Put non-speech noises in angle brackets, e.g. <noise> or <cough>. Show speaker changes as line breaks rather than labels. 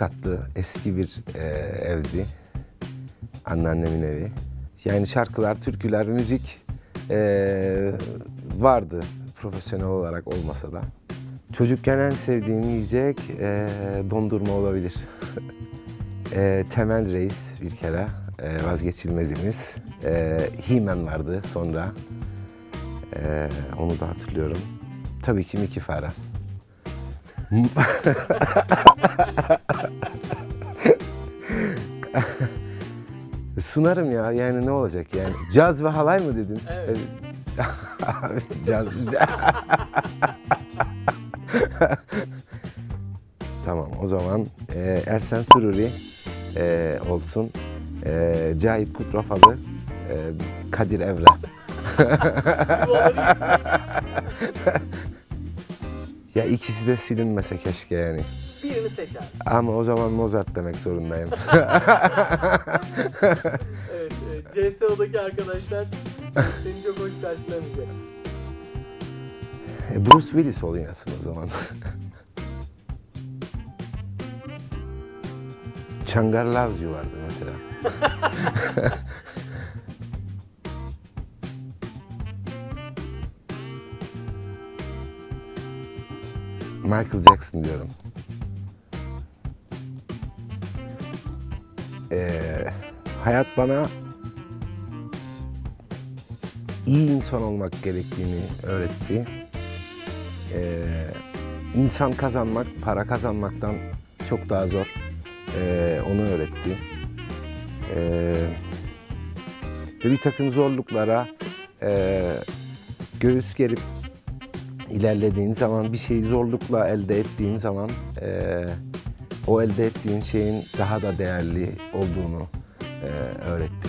katlı eski bir e, evdi. Anneannemin evi. Yani şarkılar, türküler, müzik e, vardı profesyonel olarak olmasa da. Çocukken en sevdiğim yiyecek e, dondurma olabilir. <laughs> e, Temel Reis bir kere e, vazgeçilmezimiz. E, He-Man vardı sonra. E, onu da hatırlıyorum. Tabii ki Mickey Farah. <laughs> Sunarım ya yani ne olacak yani. Caz ve halay mı dedin?
Evet.
Abi <laughs> caz, caz. <laughs> tamam o zaman e, Ersen Sururi e, olsun. E, Cahit Kutrafalı, e, Kadir Evren. <laughs> Ya ikisi de silinmese keşke yani.
Birini seç abi.
Ama o zaman Mozart demek zorundayım. <laughs>
Evet, evet. CSO'daki arkadaşlar seni çok hoş karşılamayacak.
E, Bruce Willis oynasın o zaman. <laughs> Çangar You vardı mesela. <laughs> Michael Jackson diyorum. Ee, hayat bana iyi insan olmak gerektiğini öğretti. Ee, insan kazanmak, para kazanmaktan çok daha zor. Ee, onu öğretti. Ee, bir takım zorluklara e, göğüs gerip ilerlediğin zaman, bir şeyi zorlukla elde ettiğin zaman e, o elde ettiğin şeyin daha da değerli olduğunu e, öğretti.